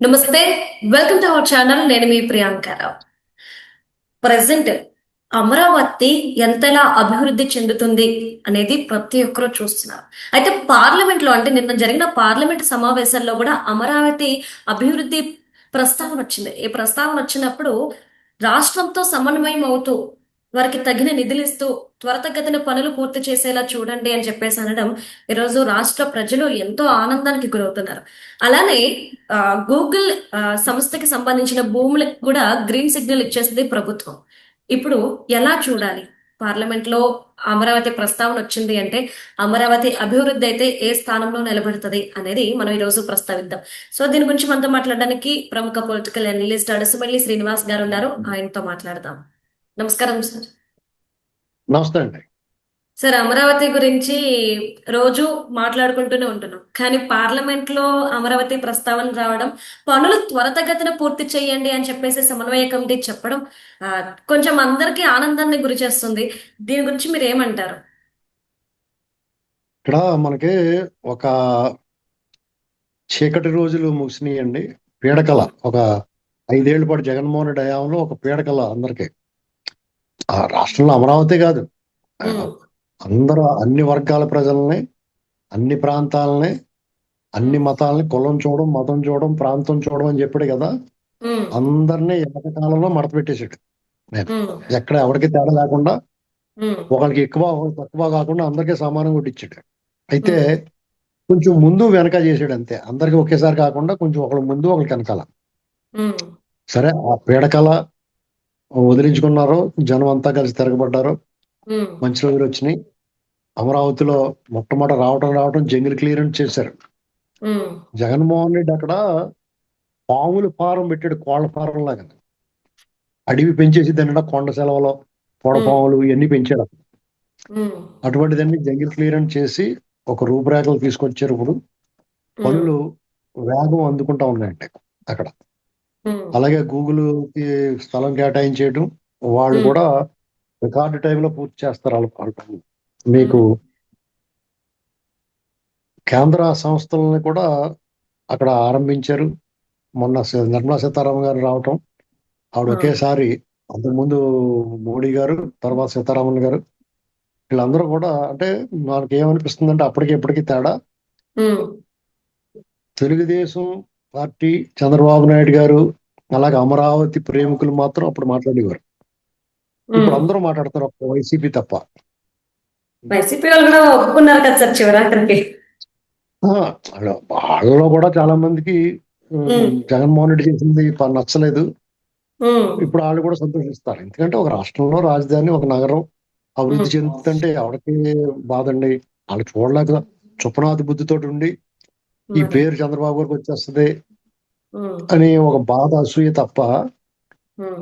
నమస్తే welcome to our channel నేను మీ Priyanka Rao present Amaravati ఎంతలా అభివృద్ధి చెందుతుంది అనేది ప్రతి ఒక్కరూ చూస్తున్నారు. అయితే పార్లమెంట్లో అంటే నిన్న జరిగిన పార్లమెంట్ సమావేశాల్లో కూడా అమరావతి అభివృద్ధి ప్రస్తావన వచ్చింది. ఈ ప్రస్తావన వచ్చినప్పుడు రాష్ట్రంతో సమన్వయం అవుతూ వారికి తగిన నిధులు ఇస్తూ పనులు పూర్తి చేసేలా చూడండి అని చెప్పేసి అనడం ఈరోజు రాష్ట్ర ప్రజలు ఎంతో ఆనందానికి గురవుతున్నారు. అలానే ఆ, గూగుల్ సంస్థకి సంబంధించిన భూములకు కూడా గ్రీన్ సిగ్నల్ ఇచ్చేసింది ప్రభుత్వం. ఇప్పుడు ఎలా చూడాలి? పార్లమెంట్లో అమరావతి ప్రస్తావన వచ్చింది అంటే అమరావతి అభివృద్ధి అయితే ఏ స్థానంలో నిలబడుతుంది అనేది మనం ఈ రోజు ప్రస్తావిద్దాం. సో దీని గురించి మనతో మాట్లాడడానికి ప్రముఖ పొలిటికల్ అనలిస్ట్ అడసుమల్లి శ్రీనివాస్ గారు ఉన్నారు. ఆయనతో మాట్లాడదాం. నమస్కారం సార్. నమస్తే అండి. సార్ అమరావతి గురించి రోజు మాట్లాడుకుంటూనే ఉంటున్నాం. కానీ పార్లమెంట్లో అమరావతి ప్రస్తావన రావడం పనులు త్వరితగతిన పూర్తి చేయండి అని చెప్పేసి సమన్వయ కమిటీ చెప్పడం కొంచెం అందరికీ ఆనందాన్ని గురి చేస్తుంది. దీని గురించి మీరు ఏమంటారు? ఇక్కడ మనకి ఒక చీకటి రోజులు ముగిసినాయండి. పీడకల ఒక ఐదేళ్ళ పాటు జగన్మోహన్ రెడ్డి హయాంలో ఒక పీడకల అందరికి. ఆ రాష్ట్రంలో అమరావతి కాదు. అందరూ అన్ని వర్గాల ప్రజల్ని అన్ని ప్రాంతాలని అన్ని మతాలని కులం చూడడం మతం చూడడం ప్రాంతం చూడడం అని చెప్పాడు కదా. అందరినీ ఏకకాలంలో మడత పెట్టేశాడు. ఉమ్, ఎక్కడ ఎవరికి తేడా లేకుండా ఒకరికి ఎక్కువ ఒకరికి తక్కువ కాకుండా అందరికీ సమానంగా కొట్టించాడు. అయితే కొంచెం ముందు వెనక చేసాడు అంతే. అందరికి ఒకేసారి కాకుండా కొంచెం ఒకళ్ళ ముందు ఒకరికి వెనకాల. సరే ఆ పీడకల వదిలించుకున్నారు జనం అంతా కలిసి తిరగబడ్డారు మంచి రోజులు వచ్చినాయి. అమరావతిలో మొట్టమొదటి రావటం రావటం జంగిల్ క్లియరెన్స్ చేశారు. జగన్మోహన్ రెడ్డి అక్కడ పాములు ఫారం పెట్టాడు కోళ్ళ ఫారం లాగా. అడవి పెంచేసి దాని కొండ సెలవులో పొడపాములు ఇవన్నీ పెంచాడు అక్కడ. అటువంటిదన్నీ జంగిల్ క్లియరెన్స్ చేసి ఒక రూపురేఖలు తీసుకొచ్చారు ఇప్పుడు. పనులు వేగం అందుకుంటా ఉన్నాయండి అక్కడ. అలాగే గూగుల్కి స్థలం కేటాయించేయడం వాళ్ళు Hmm. కూడా రికార్డు టైంలో పూర్తి చేస్తారు వాళ్ళ మీకు కేంద్ర సంస్థలని కూడా అక్కడ ఆరంభించారు. మొన్న నిర్మలా సీతారామన్ గారు రావటం. ఆవిడ Hmm. ఒకేసారి అంతకుముందు మోడీ గారు తర్వాత సీతారామన్ గారు వీళ్ళందరూ కూడా అంటే మనకి ఏమనిపిస్తుంది అంటే అప్పటికి ఇప్పటికి తేడా. తెలుగుదేశం పార్టీ చంద్రబాబు నాయుడు గారు అలాగే అమరావతి ప్రేమికులు మాత్రం అప్పుడు మాట్లాడేవారు. ఇప్పుడు. అందరూ మాట్లాడతారు ఒక్క వైసీపీ తప్ప. వైసీపీ వాళ్ళు కూడా ఒప్పుకున్నారు కదా సార్ చివరాఖరికి. ఆ, వాళ్ళ- వాళ్ళలో కూడా చాలా మందికి. జగన్మోహన్ రెడ్డి చేసింది నచ్చలేదు. ఇప్పుడు వాళ్ళు కూడా సంతోషిస్తారు. ఎందుకంటే ఒక రాష్ట్రంలో రాజధాని ఒక నగరం అభివృద్ధి. చెందుతుంటే ఎవరికి బాధ అండి. వాళ్ళు చూడలేక చుప్పనాథ బుద్ధితోటి ఉండి ఈ. పేరు చంద్రబాబు గారికి వచ్చేస్తుంది అని ఒక బాధ అసూయ తప్ప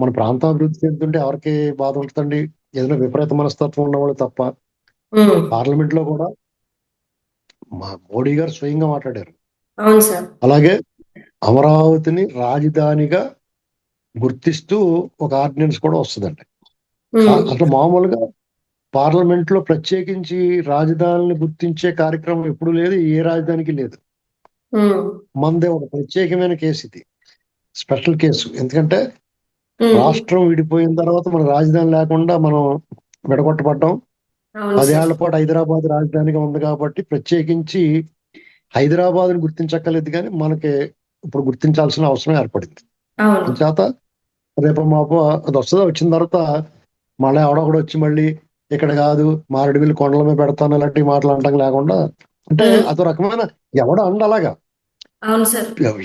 మన ప్రాంతం అభివృద్ధి చెందుతుంటే ఎవరికి బాధ ఉంటుందండి? ఏదైనా విపరీత మనస్తత్వం ఉన్నవాళ్ళు తప్ప. పార్లమెంట్లో కూడా మా మోడీ గారు స్వయంగా మాట్లాడారు. అలాగే అమరావతిని రాజధానిగా గుర్తిస్తూ ఒక ఆర్డినెన్స్ కూడా వస్తుందండి. అట్లా మామూలుగా పార్లమెంట్లో ప్రత్యేకించి రాజధానిని గుర్తించే కార్యక్రమం ఎప్పుడు లేదు ఏ రాజధానికి లేదు. మనదే ఒక ప్రత్యేకమైన కేసు ఇది. Special case. ఎందుకంటే రాష్ట్రం విడిపోయిన తర్వాత మన రాజధాని లేకుండా మనం విడగొట్టబడ్డాం. పదేళ్ళ పాటు హైదరాబాద్ రాజధానిగా ఉంది కాబట్టి ప్రత్యేకించి హైదరాబాద్ని గుర్తించక్కర్లేదు కానీ మనకి ఇప్పుడు గుర్తించాల్సిన అవసరం ఏర్పడింది. చేత రేపు మాపు అది వస్తుంది? వచ్చిన తర్వాత మళ్ళీ ఎవడొకడు వచ్చి మళ్ళీ ఇక్కడ కాదు మారేడుమిల్లి కొండల మీద పెడతాను ఇలాంటి మాటలు అంటాం లేకుండా. అంటే. అదో రకమైన ఎవడ అండ అలాగా.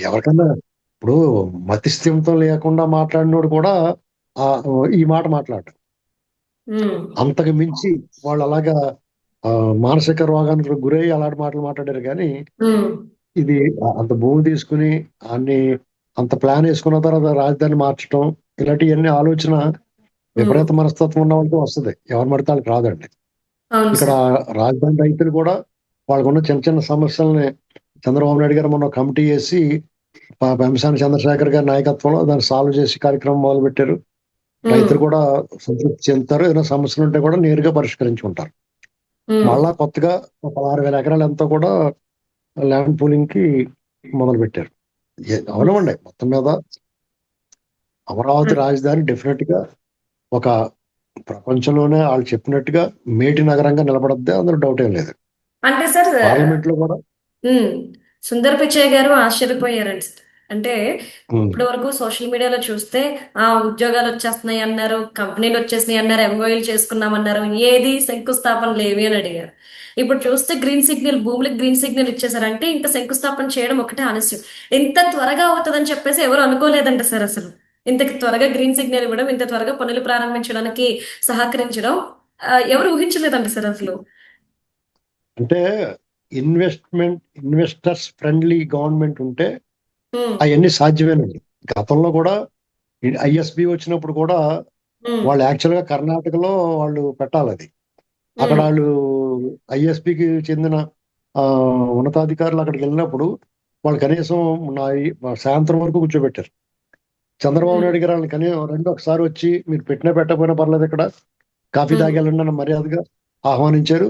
ఎవరికన్నా ఇప్పుడు మతిస్థిమితం లేకుండా మాట్లాడినోడు కూడా ఆ ఈ మాట మాట్లాడు. అంతకు మించి వాళ్ళు అలాగా మానసిక రోగానికి గురై అలాంటి మాటలు మాట్లాడారు కానీ ఇది అంత భూమి తీసుకుని అన్ని అంత ప్లాన్ వేసుకున్న తర్వాత రాజధాని మార్చడం ఇలాంటివన్నీ ఆలోచన విపరీత మనస్తత్వం ఉన్న వాళ్ళకి వస్తుంది. ఎవరు పడితే వాళ్ళకి రాదండి. ఇక్కడ రాజధాని రైతులు కూడా వాళ్ళకున్న చిన్న చిన్న సమస్యల్ని చంద్రబాబు నాయుడు గారు మొన్న కమిటీ చేసి పెంసాని చంద్రశేఖర్ గారి నాయకత్వంలో దాన్ని సాల్వ్ చేసి కార్యక్రమం మొదలు పెట్టారు రైతులు కూడా సంతృప్తి చెందుతారు. ఏదైనా సమస్యలు ఉంటే కూడా నేరుగా పరిష్కరించుకుంటారు. మళ్ళా కొత్తగా ఒక ఆరు వేల ఎకరాలు ఎంతో కూడా ల్యాండ్ పూలింగ్కి మొదలు పెట్టారు అవనవండి మొత్తం మీద అమరావతి. రాజధాని డెఫినెట్గా ఒక ప్రపంచంలోనే వాళ్ళు చెప్పినట్టుగా మేటి నగరంగా నిలబడద్దే అందులో డౌట్ ఏం లేదు. అంటే సార్ పార్లమెంట్లో కూడా సుందర్ పిచ్చయ్య గారు ఆశ్చర్యపోయారండి. అంటే ఉమ్, ఇప్పటి వరకు సోషల్ మీడియాలో చూస్తే ఆ ఉద్యోగాలు వచ్చేస్తున్నాయి అన్నారు కంపెనీలు వచ్చేసినాయి అన్నారు ఎంఓయూలు చేసుకున్నామన్నారు ఏది శంకుస్థాపన లేవి అని అడిగారు. ఇప్పుడు చూస్తే గ్రీన్ సిగ్నల్ భూములకు గ్రీన్ సిగ్నల్ ఇచ్చేసారంటే ఇంకా శంకుస్థాపన చేయడం ఒకటే ఆలస్యం. ఇంత త్వరగా అవుతుందని చెప్పేసి ఎవరు అనుకోలేదంట సార్ అసలు. ఇంత త్వరగా గ్రీన్ సిగ్నల్ ఇవ్వడం ఇంత త్వరగా పనులు ప్రారంభించడానికి సహకరించడం ఎవరు ఊహించలేదంట సార్ అసలు. అంటే ఇన్వెస్ట్మెంట్ ఇన్వెస్టర్స్ ఫ్రెండ్లీ గవర్నమెంట్ ఉంటే ఉమ్, అవన్నీ సాధ్యమేనండి. గతంలో కూడా ఐఎస్బి వచ్చినప్పుడు కూడా ఉమ్, వాళ్ళు యాక్చువల్గా కర్ణాటకలో వాళ్ళు పెట్టాలి అది అక్కడ ఉమ్, వాళ్ళు ఐఎస్పికి చెందిన ఆ, ఉన్నతాధికారులు అక్కడికి వెళ్ళినప్పుడు వాళ్ళు కనీసం నా సాయంత్రం వరకు కూర్చోబెట్టారు. చంద్రబాబు నాయుడు గారు వాళ్ళని కనీసం రెండు ఒకసారి వచ్చి మీరు పెట్టినా పెట్టకపోయినా పర్లేదు ఇక్కడ. కాఫీ అన్న మర్యాదగా ఆహ్వానించారు.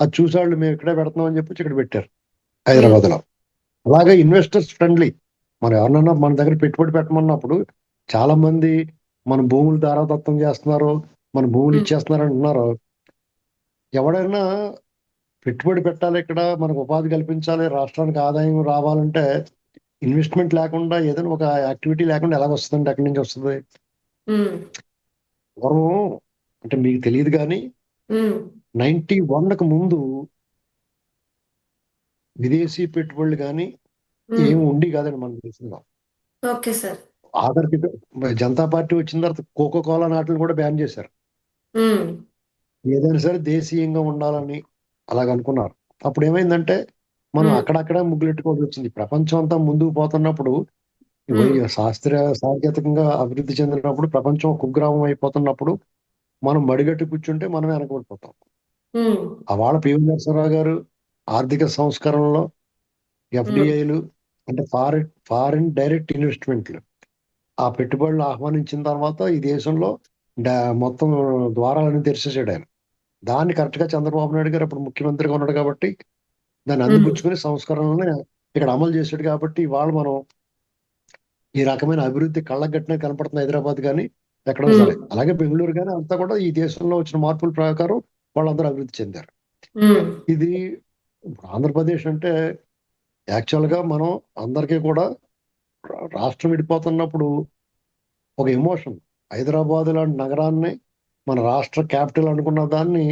అది చూసాళ్ళు మేము ఇక్కడే పెడతాం అని చెప్పి ఇక్కడ పెట్టారు హైదరాబాద్లో అలాగే ఇన్వెస్టర్స్ ఫ్రెండ్లీ మనం ఎవరినన్నా మన దగ్గర పెట్టుబడి పెట్టమన్నప్పుడు చాలా మంది మన భూములు దారాదత్తం చేస్తున్నారు మన భూములు. ఇచ్చేస్తున్నారు అంటున్నారు. ఎవడైనా పెట్టుబడి పెట్టాలి ఇక్కడ మనకు ఉపాధి కల్పించాలి రాష్ట్రానికి ఆదాయం రావాలంటే ఇన్వెస్ట్మెంట్ లేకుండా ఏదైనా ఒక యాక్టివిటీ లేకుండా ఎలా వస్తుందండి ఎక్కడి నుంచి వస్తుంది? పూర్వం అంటే మీకు తెలియదు కానీ నైన్టీ వన్కు ముందు విదేశీ పెట్టుబడులు కానీ. ఏమి ఉండి కాదండి మన దేశంలో. Okay sir. ఆఖరికి జనతా పార్టీ వచ్చిన తర్వాత కోకో కోలా నాటిని కూడా బ్యాన్ చేశారు. ఏదైనా సరే దేశీయంగా ఉండాలని అలాగ అనుకున్నారు. అప్పుడు ఏమైందంటే మనం. అక్కడక్కడ ముగ్గులెట్టుకోవాల్సి వచ్చింది. ప్రపంచం అంతా ముందుకు పోతున్నప్పుడు. శాస్త్రీయ సాంకేతికంగా అభివృద్ధి చెందినప్పుడు ప్రపంచం కుగ్రామం అయిపోతున్నప్పుడు మనం మడిగట్టు కూర్చుంటే మనం వెనకబడిపోతాం. అవాళ పివి నరసింహరావు గారు ఆర్థిక సంస్కరణలో ఎఫ్డిఐలు అంటే ఫారిన్ ఫారిన్ డైరెక్ట్ ఇన్వెస్ట్మెంట్లు. ఆ పెట్టుబడులు ఆహ్వానించిన తర్వాత ఈ దేశంలో మొత్తం ద్వారాలను తెరిచేసాడు ఆయన. దాన్ని కరెక్ట్గా చంద్రబాబు నాయుడు గారు అప్పుడు ముఖ్యమంత్రిగా ఉన్నాడు కాబట్టి దాన్ని అందిపుచ్చుకుని సంస్కరణలను ఇక్కడ అమలు చేశాడు కాబట్టి ఇవాళ మనం ఈ రకమైన అభివృద్ధి కళ్ళగట్టిన కనపడుతుంది హైదరాబాద్ కానీ ఎక్కడ. సరే. అలాగే బెంగళూరు కానీ అంతా కూడా ఈ దేశంలో వచ్చిన మార్పుల ప్రకారం వాళ్ళందరూ అభివృద్ధి చెందారు. ఇది ఆంధ్రప్రదేశ్ అంటే యాక్చువల్గా మనం అందరికీ కూడా రాష్ట్రం విడిపోతున్నప్పుడు ఒక ఎమోషన్. హైదరాబాద్ లాంటి నగరాన్ని మన రాష్ట్ర క్యాపిటల్ అనుకున్న దాన్ని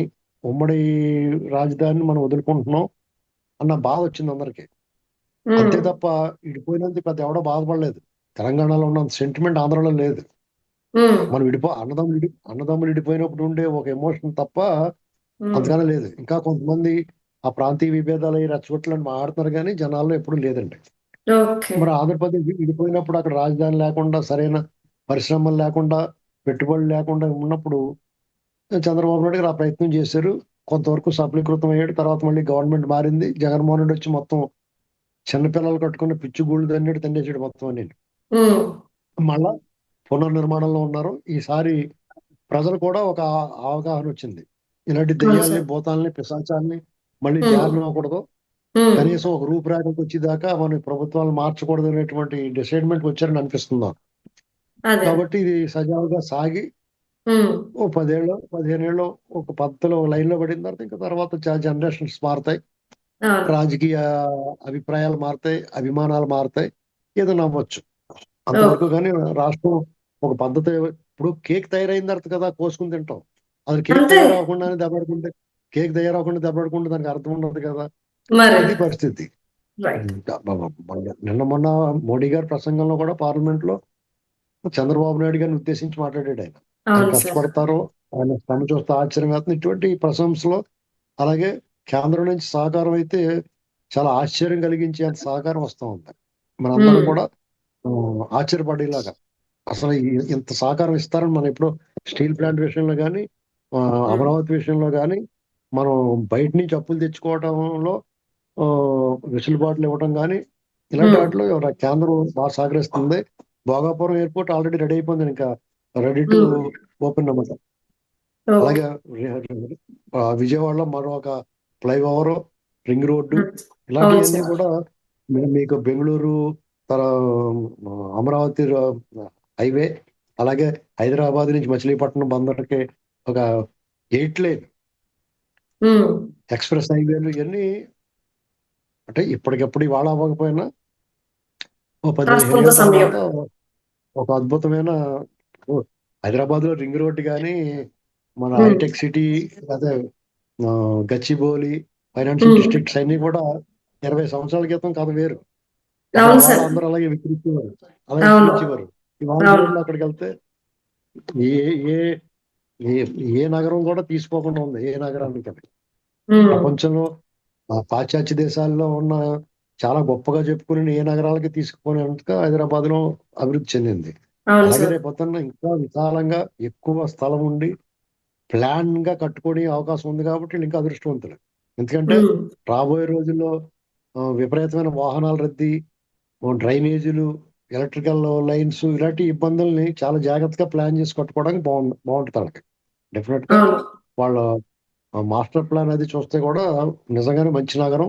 ఉమ్మడి రాజధానిని మనం వదులుకుంటున్నాం అన్న బాధ వచ్చింది అందరికి. అంతే తప్ప ఇడిపోయినందుకు పెద్ద ఎవడో బాధపడలేదు. తెలంగాణలో ఉన్నంత సెంటిమెంట్ ఆంధ్రలో లేదు. మనం విడిపో అన్నదమ్ములు అన్నదమ్ములు ఇడిపోయినప్పుడు ఉండే ఒక ఎమోషన్ తప్ప అంతగానే లేదు. ఇంకా కొంతమంది ఆ ప్రాంతీయ విభేదాలు రెచ్చగొట్టాలని మాట్లాడుతున్నారు కానీ జనాల్లో ఎప్పుడు లేదండి. మరి ఆంధ్రప్రదేశ్ విడిపోయినప్పుడు అక్కడ రాజధాని లేకుండా సరైన పరిశ్రమలు లేకుండా పెట్టుబడులు లేకుండా ఉన్నప్పుడు చంద్రబాబు నాయుడు గారు ఆ ప్రయత్నం చేశారు. కొంతవరకు సఫలీకృతం అయ్యాడు. తర్వాత మళ్ళీ గవర్నమెంట్ మారింది. జగన్మోహన్ రెడ్డి వచ్చి మొత్తం చిన్నపిల్లలు కట్టుకున్న పిచ్చి గూళ్ళు తన్నట్టు తన్నేసాడు మొత్తం అని ఉమ్, మళ్ళా పునర్నిర్మాణంలో ఉన్నారు. ఈసారి ప్రజలు కూడా ఒక అవగాహన వచ్చింది. ఇలాంటి దెయ్యాల్ని భూతాల్ని పిశాచాల్ని మళ్ళీ. ధ్యానం అవ్వకూడదు కనీసం ఒక రూపురేఖకు వచ్చేదాకా మన ప్రభుత్వాలు మార్చకూడదు అనేటువంటి డిసైడ్మెంట్ వచ్చారని అనిపిస్తుంది? కాబట్టి ఇది సజావుగా సాగి ఓ పదేళ్ళు పదిహేనేళ్ళు ఒక పద్ధతిలో లైన్లో పడిన తర్వాత ఇంకా తర్వాత చాలా జనరేషన్స్ మారుతాయి. రాజకీయ అభిప్రాయాలు మారుతాయి అభిమానాలు మారుతాయి. ఏదైనా అవ్వచ్చు అంతవరకు కానీ రాష్ట్రం ఒక పద్ధతి ఇప్పుడు కేక్ తయారైన తర్వాత కదా కోసుకుని తింటాం. అది కేక్. తయారవకుండానే దెబ్బడుకుంటే కేక్ తయారవకుండా దెబ్బడుకుంటే దానికి అర్థం ఉండదు కదా. ఇది పరిస్థితి. నిన్న మొన్న మోడీ గారి ప్రసంగంలో కూడా పార్లమెంట్లో చంద్రబాబు నాయుడు గారిని ఉద్దేశించి మాట్లాడాడు ఆయన. కష్టపడతారో ఆయన శ్రమ చూస్తే ఆశ్చర్యం అవుతుంది ఇటువంటి ప్రశంసలో అలాగే కేంద్రం నుంచి సహకారం అయితే చాలా ఆశ్చర్యం కలిగించే అంత సహకారం వస్తూ ఉంది. మనందరం Hmm. కూడా ఆశ్చర్యపడేలాగా. అసలు ఇంత సహకారం ఇస్తారని మనం ఎప్పుడో స్టీల్ ప్లాంట్ విషయంలో కానీ అమరావతి విషయంలో కానీ మనం బయట నుంచి అప్పులు తెచ్చుకోవడంలో ఆ, వెసులుబాట్లు ఇవ్వడం కానీ ఇలాంటి. వాటిలో కేంద్రం బాగా సహకరిస్తుంది భోగాపురం ఎయిర్పోర్ట్ ఆల్రెడీ రెడీ అయిపోయింది ఇంకా రెడీ టు. ఓపెన్ అన్నమాట ఓకే అలాగే విజయవాడలో మరొక ఫ్లైఓవర్ రింగ్ రోడ్డు ఇలాంటివన్నీ. కూడా మీకు బెంగళూరు తర అమరావతి హైవే అలాగే హైదరాబాద్ నుంచి మచిలీపట్నం బందర్కి ఒక ఎయిట్ లేన్ ఎక్స్ప్రెస్ హైవేలు ఇవన్నీ అంటే ఇప్పటికప్పుడు ఇవాళ అవ్వకపోయినా ఓ పది ఒక అద్భుతమైన హైదరాబాద్లో రింగ్ రోడ్ కానీ మన Hmm. హైటెక్ సిటీ అదే గచ్చిబౌలి ఫైనాన్షియల్ Hmm. డిస్ట్రిక్ట్స్ అన్ని కూడా ఇరవై సంవత్సరాల క్రితం కథ వేరు. వాళ్ళు అందరూ అలాగే విక్రించేవారు అలాగే. విక్రించేవారు ఇవాళ అక్కడికి వెళ్తే ఏ ఏ ఏ ఏ నగరం కూడా తీసుకోకుండా ఉంది ఏ నగరానికి ప్రపంచంలో పాశ్చాత్య దేశాల్లో ఉన్న చాలా గొప్పగా చెప్పుకుని ఏ నగరాలకి తీసుకుపోయినంతగా హైదరాబాద్లో అభివృద్ధి చెందింది. అలాగే సార్. రేపు పొద్దున్న ఇంకా విశాలంగా ఎక్కువ స్థలం ఉండి ప్లాన్గా కట్టుకునే అవకాశం ఉంది కాబట్టి వీళ్ళు ఇంకా అదృష్టవంతులు. ఎందుకంటే రాబోయే రోజుల్లో విపరీతమైన వాహనాల రద్దీ డ్రైనేజీలు ఎలక్ట్రికల్ లైన్స్ ఇలాంటి ఇబ్బందుల్ని చాలా జాగ్రత్తగా ప్లాన్ చేసి కట్టుకోవడానికి బాగుంది బాగుంటుంది వాళ్ళకి. డెఫినెట్గా వాళ్ళ మాస్టర్ ప్లాన్ అది చూస్తే కూడా నిజంగానే మంచి నగరం.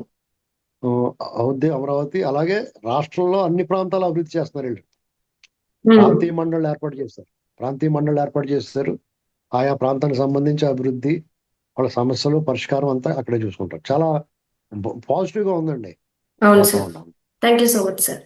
అవుద్ది అమరావతి అలాగే రాష్ట్రంలో అన్ని ప్రాంతాలు అభివృద్ధి చేస్తున్నారు వీళ్ళు. ప్రాంతీయ మండళ్ళు ఏర్పాటు చేస్తారు ప్రాంతీయ మండళ్ళు ఏర్పాటు చేస్తారు ఆయా ప్రాంతానికి సంబంధించి అభివృద్ధి వాళ్ళ సమస్యలు పరిష్కారం అంతా అక్కడే చూసుకుంటారు. చాలా పాజిటివ్గా ఉందండి thank you so much sir.